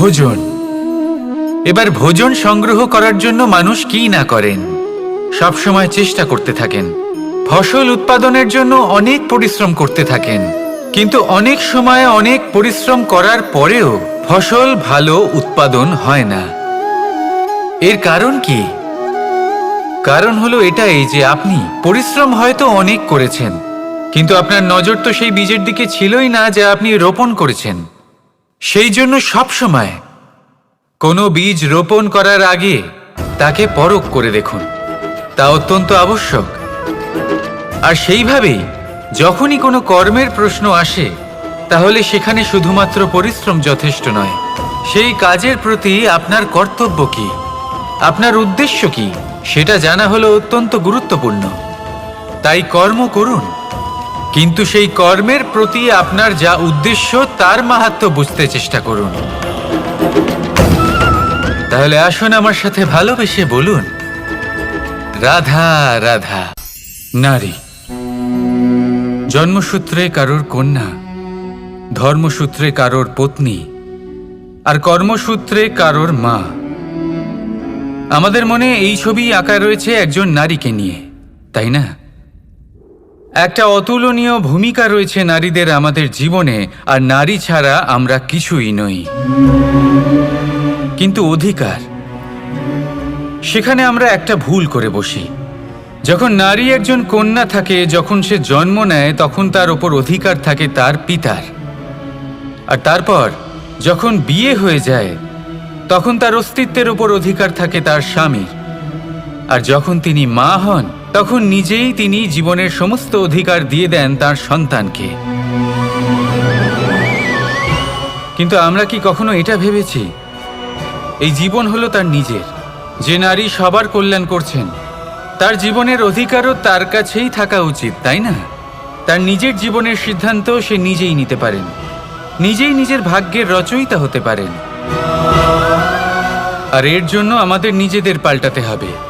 ভোজন। এবার ভোজন সংগ্রহ করার জন্য মানুষ কি না করেন? সব সময় চেষ্টা করতে থাকেন। ফসল উৎপাদনের জন্য অনেক পরিশ্রম করতে থাকেন। কিন্তু অনেক সময় অনেক পরিশ্রম করার পরেও ফসল ভালো উৎপাদন হয় না। এর কারণ কি? কারণ হলো এটাই যে আপনি পরিশ্রম হয়তো অনেক করেছেন, কিন্তু আপনার নজর তো সেই বীজের দিকে ছিলই না যা আপনি রোপণ করেছেন। সেই জন্য সব সময় কোনো বীজ রোপণ করার আগে তাকে পরখ করে দেখুন। তা অত্যন্ত আবশ্যক। আর সেইভাবেই যখনই কোনো কর্মের প্রশ্ন আসে, তাহলে সেখানে শুধুমাত্র পরিশ্রম যথেষ্ট নয়। সেই কাজের প্রতি আপনার কর্তব্য কি? আপনার উদ্দেশ্য কি? সেটা জানা হলো অত্যন্ত গুরুত্বপূর্ণ। তাই কর্ম করুন। কিন্তু সেই কর্মের প্রতি আপনার যা উদ্দেশ্য, তার মাহাত্ম বুঝতে চেষ্টা করুন। তাহলে আসুন আমার সাথে ভালোবেসে বলুন, রাধা রাধা, নারী। জন্মসূত্রে কারোর কন্যা, ধর্মসূত্রে কারোর পত্নী, আর কর্মসূত্রে কারোর মা। আমাদের মনে এই ছবি আঁকা রয়েছে একজন নারীকে নিয়ে, তাই না? একটা অতুলনীয় ভূমিকা রয়েছে নারীদের আমাদের জীবনে, আর নারী ছাড়া আমরা কিছুই নই। কিন্তু অধিকার। সেখানে আমরা একটা ভুল করে বসি। যখন নারী একজন কন্যা থাকে, যখন সে জন্ম নেয়, তখন তার ওপর অধিকার থাকে তার পিতার। আর তারপর, যখন বিয়ে হয়ে যায়, তখন তার অস্তিত্বের ওপর অধিকার থাকে তার স্বামীর। আর যখন তিনি মা হন তখন নিজেই তিনি জীবনের সমস্ত অধিকার দিয়ে দেন তার সন্তানকে। কিন্তু আমরা কি কখনো এটা ভেবেছি? এই জীবন হলো তার নিজের। যে নারী সবার কল্যাণ করছেন, তার জীবনের অধিকারও তার কাছেই থাকা উচিত, তাই না? তার নিজের জীবনের সিদ্ধান্ত সে নিজেই নিতে পারেন। নিজেই নিজের ভাগ্যের রচয়িতা হতে পারেন। আর এর জন্য আমাদের নিজেদের পাল্টাতে হবে।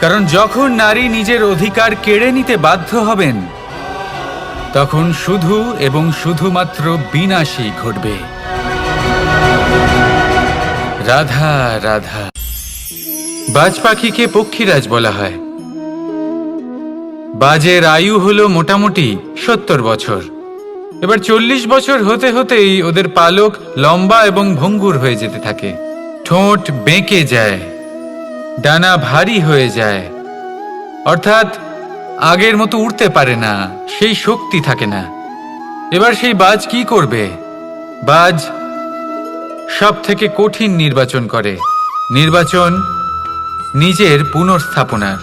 কারণ যখন নারী নিজের অধিকার কেড়ে নিতে বাধ্য হবেন, তখন শুধু এবং শুধুমাত্র বিনাশই ঘটবে। রাধা রাধা। বাজ পাখিকে পক্ষীরাজ বলা হয়। বাজের আয়ু হলো মোটামুটি সত্তর বছর। এবার চল্লিশ বছর হতে হতেই ওদের পালক লম্বা এবং ভঙ্গুর হয়ে যেতে থাকে। ঠোঁট বেঁকে যায়। ডানা ভারী হয়ে যায়। অর্থাৎ আগের মতো উড়তে পারে না, সেই শক্তি থাকে না। এবার সেই বাজ কি করবে? বাজ সব থেকে কঠিন নির্বাচন করে। নির্বাচন নিজের পুনর্স্থাপনার।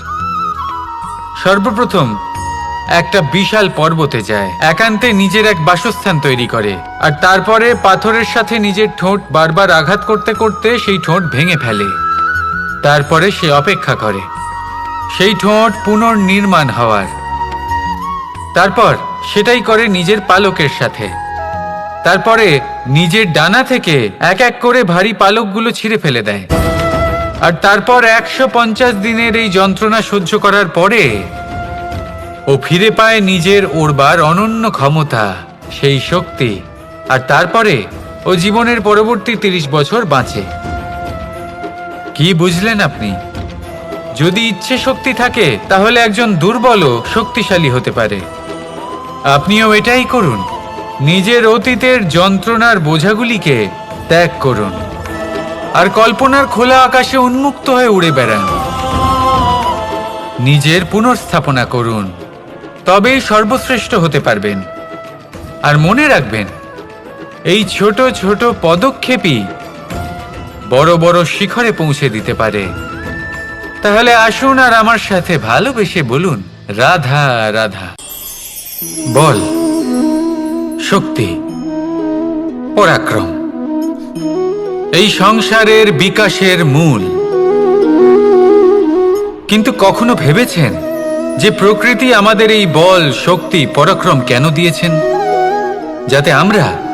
সর্বপ্রথম একটা বিশাল পর্বতে যায়। একান্তে নিজের এক বাসস্থান তৈরি করে। আর তারপরে পাথরের সাথে নিজের ঠোঁট বারবার আঘাত করতে করতে সেই ঠোঁট ভেঙে ফেলে। তারপরে সে অপেক্ষা করে। সেই ঠোঁট পুনর্নির্মাণ হওয়ার। তারপর সেটাই করে নিজের পালকের সাথে। তারপরে নিজের ডানা থেকে এক এক করে ভারী পালকগুলো ছিঁড়ে ফেলে দেয়। আর তারপর একশো পঞ্চাশ দিনের এই যন্ত্রণা সহ্য করার পরে ও ফিরে পায় নিজের ওড়বার অনন্য ক্ষমতা, সেই শক্তি। আর তারপরে ও জীবনের পরবর্তী তিরিশ বছর বাঁচে। কি বুঝলেন আপনি? যদি ইচ্ছে শক্তি থাকে, তাহলে একজন দুর্বলও শক্তিশালী হতে পারে। আপনিও এটাই করুন। নিজের অতীতের যন্ত্রণার বোঝাগুলিকে ত্যাগ করুন। আর কল্পনার খোলা আকাশে উন্মুক্ত হয়ে উড়ে বেড়ান। নিজের পুনর্স্থাপনা করুন। তবেই সর্বশ্রেষ্ঠ হতে পারবেন। আর মনে রাখবেন, এই ছোট ছোট পদক্ষেপই বড় বড় শিখরে পৌঁছে দিতে পারে। তাহলে আসুন আর আমার সাথে ভালোবেসে বলুন, রাধা রাধা। বল, শক্তি, পরাক্রম। এই সংসারের বিকাশের মূল। কিন্তু কখনো ভেবেছেন যে প্রকৃতি আমাদের এই বল, শক্তি, পরাক্রম কেন দিয়েছেন? যাতে আমরা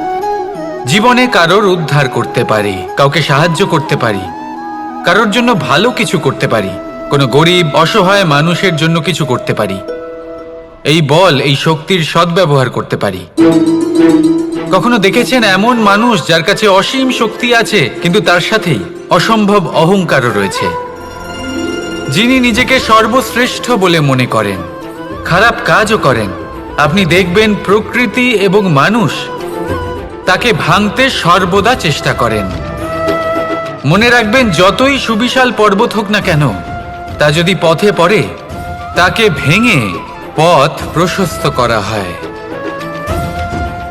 জীবনে কারোর উদ্ধার করতে পারি, কাউকে সাহায্য করতে পারি, কারোর জন্য ভালো কিছু করতে পারি, কোনো গরিব, অসহায় মানুষের জন্য কিছু করতে পারি। এই বল, এই শক্তির সদ্ব্যবহার করতে পারি। কখনো দেখেছেন এমন মানুষ যার কাছে অসীম শক্তি আছে, কিন্তু তার সাথেই অসম্ভব অহংকারও রয়েছে? যিনি নিজেকে সর্বশ্রেষ্ঠ বলে মনে করেন, খারাপ কাজও করেন, আপনি দেখবেন প্রকৃতি এবং মানুষ তাকে ভাঙতে সর্বদা চেষ্টা করেন। মনে রাখবেন, যতই সুবিশাল পর্বত হোক না কেন, তা যদি পথে পড়ে, তাকে ভেঙে পথ প্রশস্ত করা হয়।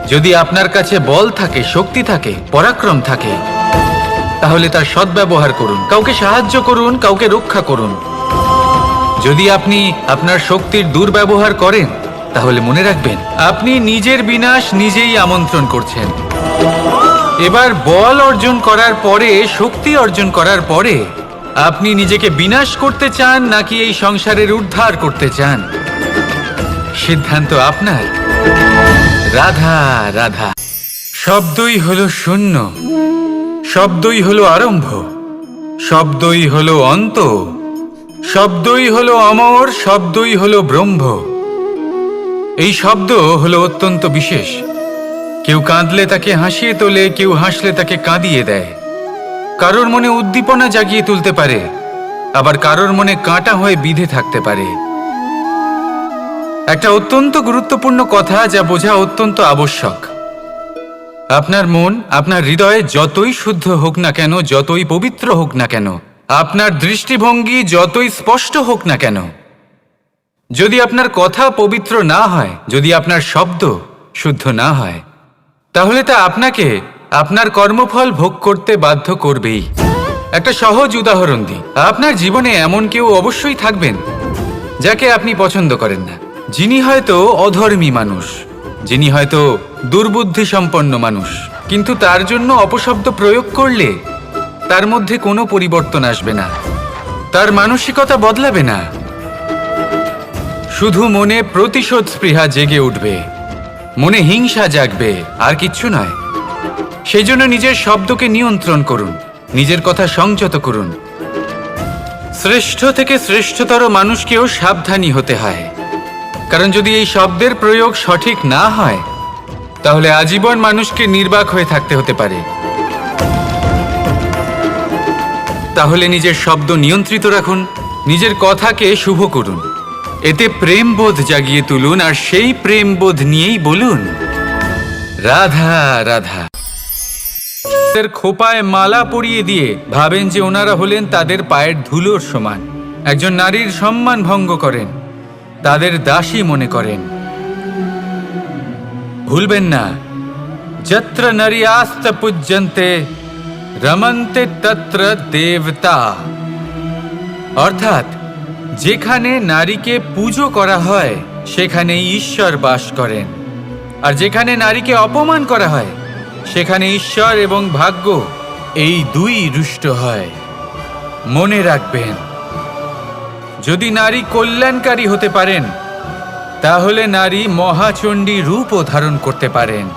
যদি আপনার কাছে বল থাকে, শক্তি থাকে, পরাক্রম থাকে, তাহলে তার সদ্ব্যবহার করুন। কাউকে সাহায্য করুন, কাউকে রক্ষা করুন। যদি আপনি আপনার শক্তির দুর্ব্যবহার করেন, তাহলে মনে রাখবেন, আপনি নিজের বিনাশ নিজেই আমন্ত্রণ করছেন। এবার বল অর্জন করার পরে, শক্তি অর্জন করার পরে, আপনি নিজেকে বিনাশ করতে চান নাকি এই সংসারের উদ্ধার করতে চান? সিদ্ধান্ত আপনার। রাধা রাধা। শব্দই হলো শূন্য। শব্দই হলো আরম্ভ। শব্দই হলো অন্ত। শব্দই হলো অমর। শব্দই হলো ব্রহ্ম। এই শব্দ হলো অত্যন্ত বিশেষ। কেউ কাঁদলে তাকে হাসিয়ে তোলে, কেউ হাসলে তাকে কাঁদিয়ে দেয়। কারোর মনে উদ্দীপনা জাগিয়ে তুলতে পারে, আবার কারোর মনে কাঁটা হয়ে বিধে থাকতে পারে। একটা অত্যন্ত গুরুত্বপূর্ণ কথা যা বোঝা অত্যন্ত আবশ্যক। আপনার মন, আপনার হৃদয়ে যতই শুদ্ধ হোক না কেন, যতই পবিত্র হোক না কেন, আপনার দৃষ্টিভঙ্গি যতই স্পষ্ট হোক না কেন, যদি আপনার কথা পবিত্র না হয়, যদি আপনার শব্দ শুদ্ধ না হয় তাহলে তা আপনাকে আপনার কর্মফল ভোগ করতে বাধ্য করবেই। একটা সহজ উদাহরণ দিই। আপনার জীবনে এমন কেউ অবশ্যই থাকবেন যাকে আপনি পছন্দ করেন না। যিনি হয়তো অধর্মী মানুষ, যিনি হয়তো দুর্বুদ্ধি সম্পন্ন মানুষ, কিন্তু তার জন্য অপশব্দ প্রয়োগ করলে তার মধ্যে কোনো পরিবর্তন আসবে না। তার মানসিকতা বদলাবে না। শুধু মনে প্রতিশোধ স্পৃহা জেগে উঠবে। মনে হিংসা জাগবে, আর কিচ্ছু নয়। সেই জন্য নিজের শব্দকে নিয়ন্ত্রণ করুন, নিজের কথা সংযত করুন। শ্রেষ্ঠ থেকে শ্রেষ্ঠতর মানুষকেও সাবধানী হতে হয়। কারণ যদি এই শব্দের প্রয়োগ সঠিক না হয়, তাহলে আজীবন মানুষকে নির্বাক হয়ে থাকতে হতে পারে। তাহলে নিজের শব্দ নিয়ন্ত্রিত রাখুন, নিজের কথাকে শুভ করুন। এতে প্রেমবোধ জাগিয়ে তুলুন আর সেই প্রেমবোধ নিয়েই বলুন। রাধা রাধা। খোপায় মালা পরিয়ে দিয়ে ভাবেন যে ওনারা হলেন তাদের পায়ের ধুলোর সমান। একজন নারীর সম্মান ভঙ্গ করেন, তাদের দাসী মনে করেন। ভুলবেন না, যত্র নারী আস্ত পূজ্যন্তে, রমন্তে তত্র দেবতা। অর্থাৎ যেখানে নারীকে পুজো করা হয় সেখানে ঈশ্বর বাস করেন। আর যেখানে নারীকে অপমান করা হয়, সেখানে ঈশ্বর এবং ভাগ্য এই দুই রুষ্ট হয়। মনে রাখবেন, যদি নারী কল্যাণকারী হতে পারেন, তাহলে নারী মহাচণ্ডী রূপও ধারণ করতে পারেন।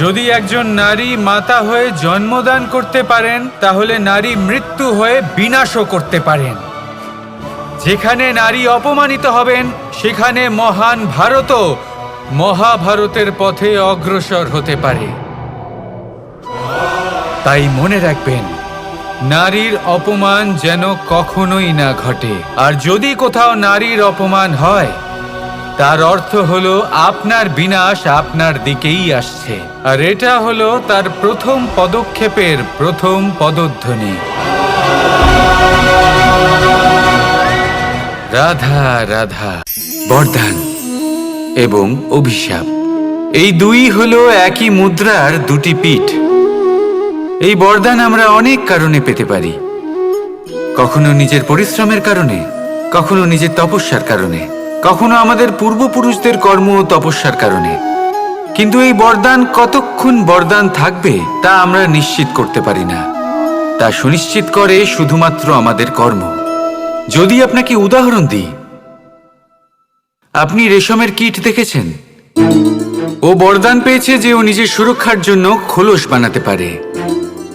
যদি একজন নারী মাতা হয়ে জন্মদান করতে পারেন, তাহলে নারী মৃত্যু হয়ে বিনাশও করতে পারেন। যেখানে নারী অপমানিত হবেন, সেখানে মহান ভারতও মহাভারতের পথে অগ্রসর হতে পারে। তাই মনে রাখবেন, নারীর অপমান যেন কখনোই না ঘটে। আর যদি কোথাও নারীর অপমান হয়, তার অর্থ হলো আপনার বিনাশ আপনার দিকেই আসছে। আর এটা হলো তার প্রথম পদক্ষেপের প্রথম পদধ্বনি। রাধা রাধা, বরদান এবং অভিশাপ। এই দুই হলো একই মুদ্রার দুটি পিঠ। এই বরদান আমরা অনেক কারণে পেতে পারি। কখনো নিজের পরিশ্রমের কারণে, কখনো নিজের তপস্যার কারণে, কখনো আমাদের পূর্বপুরুষদের কর্ম ও তপস্যার কারণে। কিন্তু এই বরদান কতক্ষণ বরদান থাকবে তা আমরা নিশ্চিত করতে পারি না। তা সুনিশ্চিত করে শুধুমাত্র আমাদের কর্ম। যদি আপনাকে উদাহরণ দিই। আপনি রেশমের কিট দেখেছেন? ও বরদান পেয়েছে যে ও নিজের সুরক্ষার জন্য খোলস বানাতে পারে।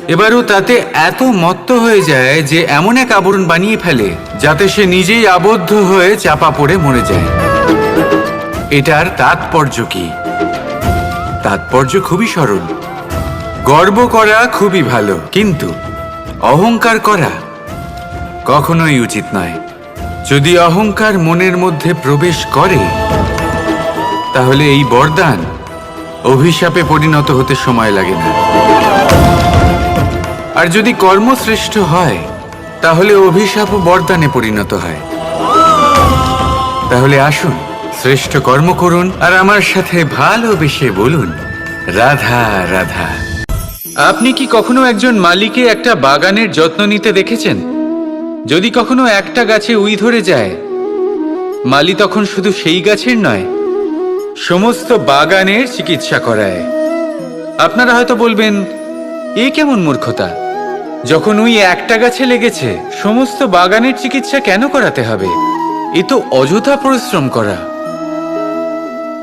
এবারও তাতে এত মত্ত হয়ে যায় যে এমন এক আবরণ বানিয়ে ফেলে যাতে সে নিজেই আবদ্ধ হয়ে চাপা পড়ে মরে যায়। এটার তাৎপর্য কি? তাৎপর্য খুবই সরল। গর্ব করা খুবই ভালো, কিন্তু অহংকার করা কখনোই উচিত নয়। যদি অহংকার মনের মধ্যে প্রবেশ করে, তাহলে এই বরদান অভিশাপে পরিণত হতে সময় লাগে না। আর যদি কর্মশ্রেষ্ঠ হয়, তাহলে অভিশাপ বরদানে পরিণত হয়। তাহলে আসুন, শ্রেষ্ঠ কর্ম করুন আর আমার সাথে ভালোবেসে বলুন, রাধা রাধা। আপনি কি কখনো একজন মালিকে একটা বাগানের যত্ন নিতে দেখেছেন? যদি কখনো একটা গাছে উই ধরে যায়, মালি তখন শুধু সেই গাছের নয়, সমস্ত বাগানের চিকিৎসা করায়। আপনারা হয়তো বলবেন, এ কেমন মূর্খতা? যখন উই একটা গাছে লেগেছে, সমস্ত বাগানের চিকিৎসা কেন করাতে হবে? এ তো অযথা পরিশ্রম করা।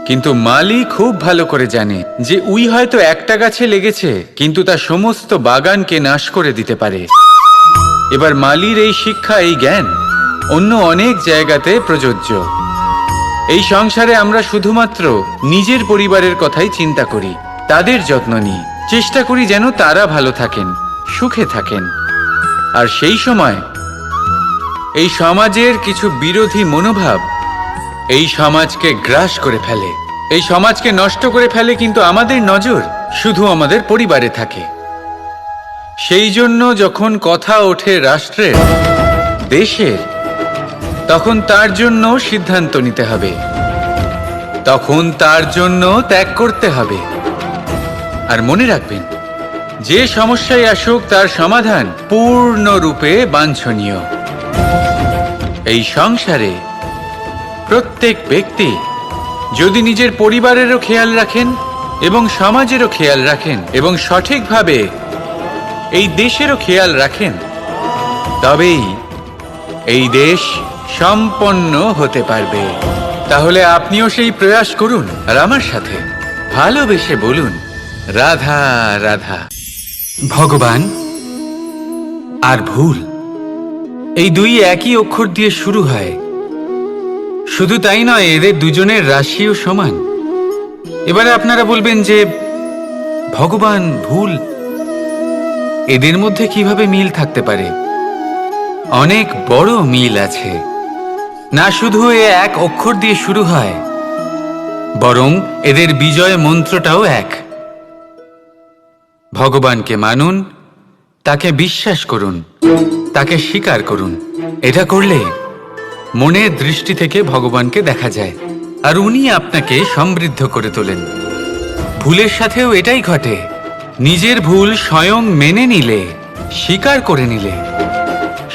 কিন্তু মালি খুব ভালো করে জানে যে উই হয়তো একটা গাছে লেগেছে, কিন্তু তা সমস্ত বাগানকে নাশ করে দিতে পারে। এবার মালির এই শিক্ষা, এই জ্ঞান অন্য অনেক জায়গাতে প্রযোজ্য। এই সংসারে আমরা শুধুমাত্র নিজের পরিবারের কথাই চিন্তা করি, তাদের যত্ন নিই। চেষ্টা করি যেন তারা ভালো থাকেন, সুখে থাকেন। আর সেই সময় এই সমাজের কিছু বিরোধী মনোভাব এই সমাজকে গ্রাস করে ফেলে। এই সমাজকে নষ্ট করে ফেলে কিন্তু আমাদের নজর শুধু আমাদের পরিবারে থাকে। সেই জন্য যখন কথা ওঠে রাষ্ট্রের, দেশের, তখন তার জন্য সিদ্ধান্ত নিতে হবে। তখন তার জন্য ত্যাগ করতে হবে। আর মনে রাখবেন, যে সমস্যায় আসুক তার সমাধান পূর্ণরূপে বাঞ্ছনীয়। এই সংসারে প্রত্যেক ব্যক্তি যদি নিজের পরিবারেরও খেয়াল রাখেন এবং সমাজেরও খেয়াল রাখেন এবং সঠিকভাবে এই দেশেরও খেয়াল রাখেন। তবেই এই দেশ সম্পন্ন হতে পারবে। তাহলে আপনিও সেই প্রয়াস করুন আর আমার সাথে। ভালোবেসে বলুন, রাধা রাধা। ভগবান, আর ভুল। এই দুই একই অক্ষর দিয়ে শুরু হয়। শুধু তাই নয়, এদের দুজনের রাশিও সমান। এবারে আপনারা বলবেন যে, ভগবান ভুল এদের মধ্যে কীভাবে মিল থাকতে পারে? অনেক বড় মিল আছে। না শুধু এ এক অক্ষর দিয়ে শুরু হয়, বরং এদের বিজয় মন্ত্রটাও এক। ভগবানকে মানুন, তাকে বিশ্বাস করুন, তাকে স্বীকার করুন। এটা করলে মনের দৃষ্টি থেকে ভগবানকে দেখা যায়, আর উনি আপনাকে সমৃদ্ধ করে তোলেন। ভুলের সাথেও এটাই ঘটে। নিজের ভুল স্বয়ং মেনে নিলে, স্বীকার করে নিলে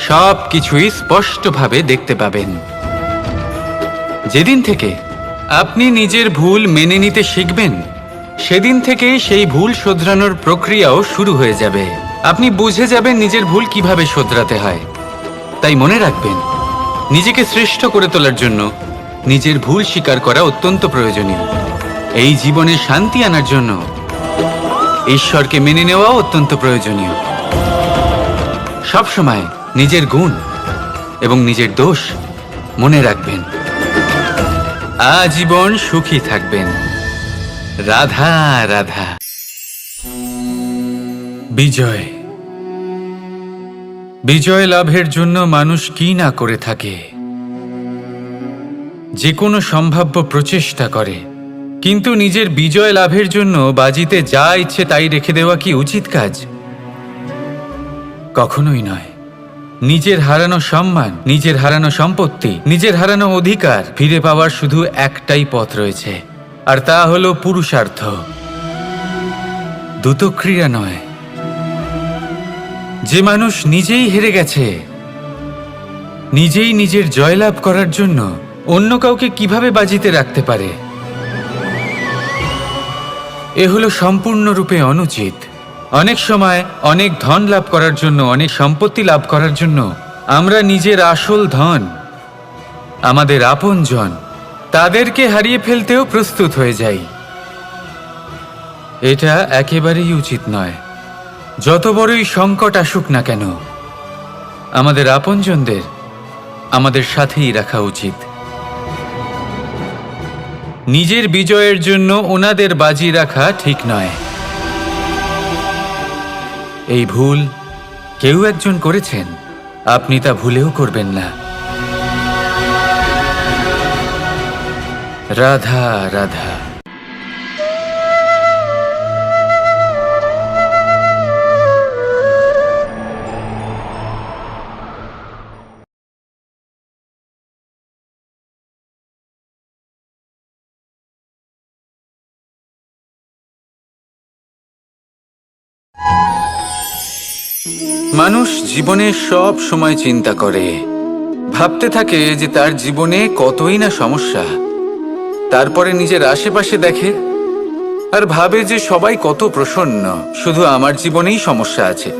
সব কিছুই স্পষ্টভাবে দেখতে পাবেন। যেদিন থেকে আপনি নিজের ভুল মেনে নিতে শিখবেন, সেদিন থেকে সেই ভুল শোধরানোর প্রক্রিয়াও শুরু হয়ে যাবে। আপনি বুঝে যাবেন নিজের ভুল কীভাবে শোধরাতে হয়। তাই মনে রাখবেন, নিজেকে শ্রেষ্ঠ করে তোলার জন্য নিজের ভুল স্বীকার করা অত্যন্ত প্রয়োজনীয়। এই জীবনে শান্তি আনার জন্য ঈশ্বরকে মেনে নেওয়া অত্যন্ত প্রয়োজনীয়। সবসময় নিজের গুণ এবং নিজের দোষ মনে রাখবেন। আজীবন সুখী থাকবেন। রাধা রাধা। বিজয়। বিজয় লাভের জন্য মানুষ কি না করে থাকে? যে কোনো সম্ভাব্য প্রচেষ্টা করে। কিন্তু নিজের বিজয় লাভের জন্য বাজিতে যা ইচ্ছে তাই রেখে দেওয়া কি উচিত কাজ? কখনোই নয়। নিজের হারানো সম্মান, নিজের হারানো সম্পত্তি, নিজের হারানো অধিকার ফিরে পাওয়ার শুধু একটাই পথ রয়েছে, আর তা হলো পুরুষার্থ। দ্রুতক্রিয়া নয়। যে মানুষ নিজেই হেরে গেছে, নিজেই নিজের জয়লাভ করার জন্য অন্য কাউকে কীভাবে বাজিতে রাখতে পারে? এ হলো সম্পূর্ণরূপে অনুচিত। অনেক সময় অনেক ধন লাভ করার জন্য, অনেক সম্পত্তি লাভ করার জন্য আমরা নিজের আসল ধন, আমাদের আপনজন, তাদেরকে হারিয়ে ফেলতেও প্রস্তুত হয়ে যাই। এটা একেবারেই উচিত নয়। যত বড়ই সংকট আসুক না কেন, আমাদের আপনজনদের, আমাদের সাথেই রাখা উচিত। নিজের বিজয়ের জন্য ওনাদের বাজি রাখা ঠিক নয়। এই ভুল কেউ একজন করেছেন, আপনি তা ভুলেও করবেন না। রাধা রাধা। মানুষ জীবনে সব সময় চিন্তা করে। ভাবতে থাকে যে তার জীবনে কতই না সমস্যা। তারপরে নিজের আশেপাশে দেখে আর ভাবে যে সবাই কত প্রসন্ন, শুধু আমার জীবনেই সমস্যা আছে।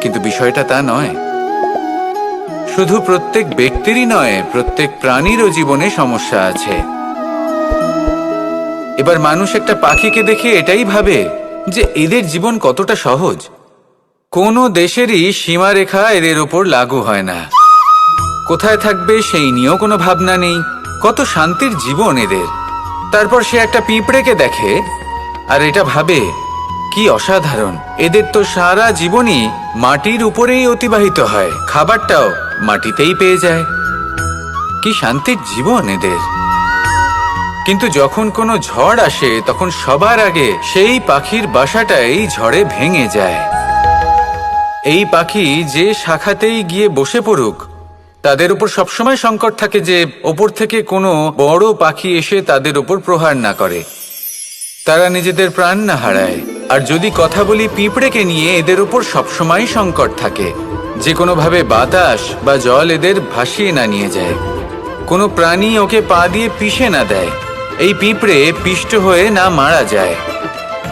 কিন্তু বিষয়টা তা নয়। শুধু প্রত্যেক ব্যক্তিরই নয়, প্রত্যেক প্রাণীরও জীবনে সমস্যা আছে। এবার মানুষ একটা পাখিকে দেখে এটাই ভাবে যে এদের জীবন কতটা সহজ। কোনো দেশেরই সীমারেখা এদের ওপর লাগু হয় না। কোথায় থাকবে সেই নিয়েও কোনো ভাবনা নেই। কত শান্তির জীবন এদের। তারপর সে একটা পিঁপড়েকে দেখে, আর এটা ভাবে, কি অসাধারণ। এদের তো সারা জীবনই মাটির উপরেই অতিবাহিত হয়। খাবারটাও মাটিতেই পেয়ে যায়। কি শান্তির জীবন এদের। কিন্তু যখন কোনো ঝড় আসে, তখন সবার আগে সেই পাখির বাসাটাই ঝড়ে ভেঙে যায়। এই পাখি যে শাখাতেই গিয়ে বসে পড়ুক, তাদের উপর সবসময় সংকট থাকে যে ওপর থেকে কোনো বড় পাখি এসে তাদের উপর প্রহার না করে। তারা নিজেদের প্রাণ না হারায়। আর যদি কথা বলি পিঁপড়েকে নিয়ে এদের উপর সবসময় সংকট থাকে, যে কোনোভাবে বাতাস বা জল এদের ভাসিয়ে না নিয়ে যায়, কোনো প্রাণী ওকে পা দিয়ে পিষে না দেয়, এই পিঁপড়ে পিষ্ট হয়ে না মারা যায়।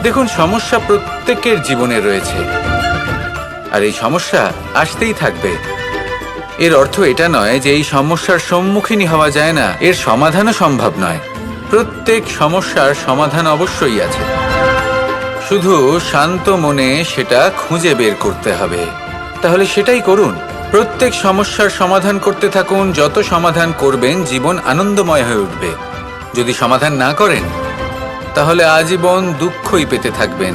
দেখুন, সমস্যা প্রত্যেকের জীবনে রয়েছে। আর এই সমস্যা আসতেই থাকবে। এর অর্থ এটা নয় যে এই সমস্যার সম্মুখীনই হওয়া যায় না। এর সমাধানও সম্ভব নয়। প্রত্যেক সমস্যার সমাধান অবশ্যই আছে। শুধু শান্ত মনে সেটা খুঁজে বের করতে হবে। তাহলে সেটাই করুন। প্রত্যেক সমস্যার সমাধান করতে থাকুন। যত সমাধান করবেন, জীবন আনন্দময় হয়ে উঠবে। যদি সমাধান না করেন, তাহলে আজীবন দুঃখই পেতে থাকবেন।